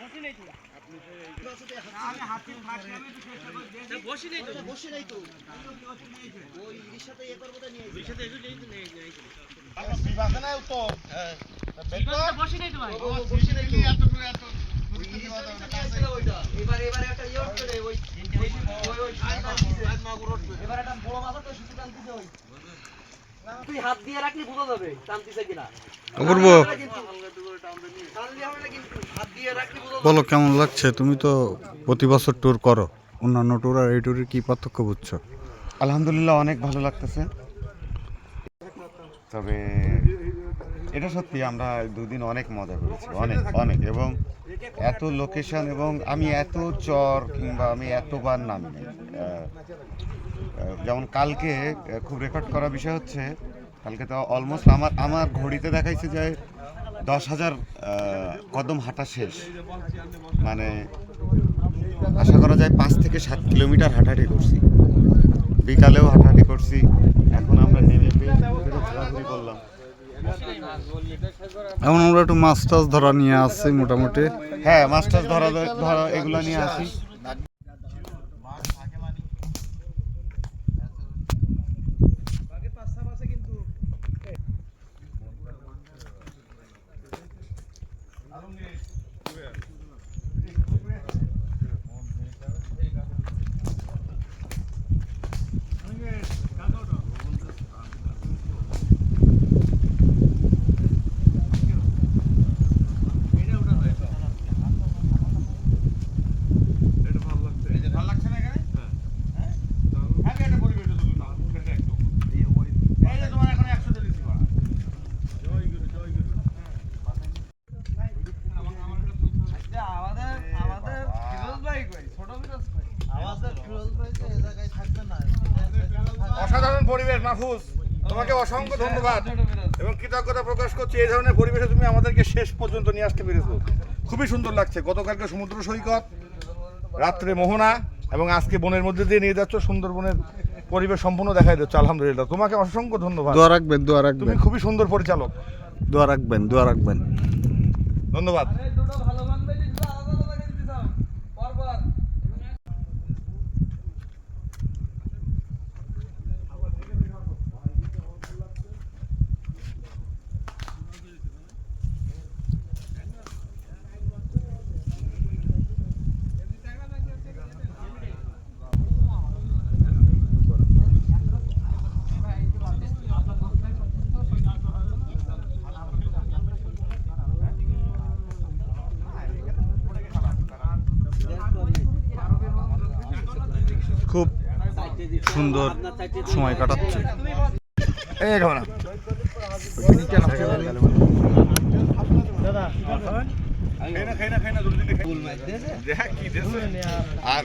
বসি নেই তো। বসে নাই তো। বসে নিয়েছে। তুই হাত দিয়ে রাখলে বোঝা যাবে টানতিছে কিনা অপূর্ব। টানলে হবে না কিন্তু হাত দিয়ে রাখলে বোঝা যাবে বলো কেমন লাগছে? তুমি তো প্রতি বছর ট্যুর করো। অন্যান্য ট্যুর আর এই ট্যুরের কি পার্থক্য বুঝছ? আলহামদুলিল্লাহ অনেক ভালো লাগতেছে। তবে এটা সত্যি আমরা দুদিন অনেক মজা করেছি, অনেক অনেক। এবং এত লোকেশন এবং আমি এত চর কিংবা আমি এতবার নামি। যেমন কালকে খুব রেকর্ড করা বিষয় হচ্ছে, কালকে তো অলমোস্ট আমার আমার ঘড়িতে দেখাইছে যে দশ হাজার কদম হাঁটা শেষ। মানে আশা করা যায় পাঁচ থেকে সাত কিলোমিটার হাঁটাহাঁটি করছি। বিকালেও হাঁটাহাঁটি করছি। এখন আমরা একটু মাছ টাছ ধরা নিয়ে আসছি মোটামুটি। হ্যাঁ মাছ টাছ ধরা ধরা এগুলো নিয়ে আসি। এই অসাধারণ পরিবেশ মাহফুজ। তোমাকে অসংখ্য ধন্যবাদ এবং কৃতজ্ঞতা প্রকাশ করছি। এই ধরনের পরিবেশে তুমি আমাদেরকে শেষ পর্যন্ত নিয়ে আসতে পেরেছ। খুবই সুন্দর লাগছে। গতকালকে সমুদ্র সৈকত রাত্রে মোহনা এবং আজকে বনের মধ্যে দিয়ে নিয়ে যাচ্ছ সুন্দরবনের পরিবেশ সম্পূর্ণ দেখাই দিচ্ছ। আলহামদুলিল্লাহ। তোমাকে অসংখ্য ধন্যবাদ। দোয়া রাখবেন দোয়া রাখবেন। তুমি খুবই সুন্দর পরিচালক। দোয়া রাখবেন দোয়া রাখবেন। ধন্যবাদ। সুন্দর সময় কাটাচ্ছে। এই দেখো না। খাই না খাই না খাই না দেখ কি আর